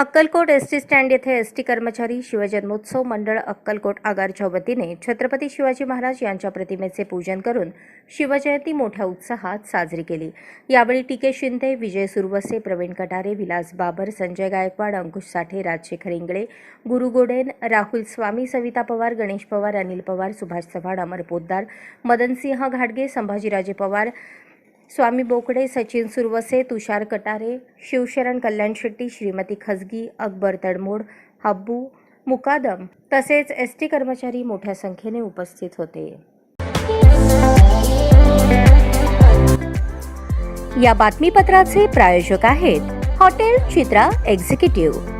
Akkalkot S T stand येथे S T कर्मचारी शिवजन्मोत्सव मंडळ अक्कलकोट आगारच्या वतीने छत्रपती शिवाजी महाराज यांच्या प्रतिमेचे पूजन करून शिवजयंती मोठ्या उत्साहात साजरी केली. यावेळी टीके शिंदे विजय सुरवसे प्रवीण कटारे विलास बाबर संजय गायकवाड अंकुश साठे राजशेखर इंगळे गुरु गोडेन राहुल स्वामी सविता पवार गणेश पवार अनिल पवार सुभाष चव्हाण अमर पोद्दार मदनसिंह घाटगे संभाजीराजे पवार स्वामी बोकडे सचिन सुरवसे तुषार कटारे शिवशरण कल्याण शेट्टी श्रीमती खजगी अकबर तडमोड हब्बू मुकादम तसेच एस टी कर्मचारी मोठ्या संख्येने उपस्थित होते. या बातमीपत्राचे प्रायोजक आहेत हॉटेल चित्रा एक्झिक्युटिव्ह.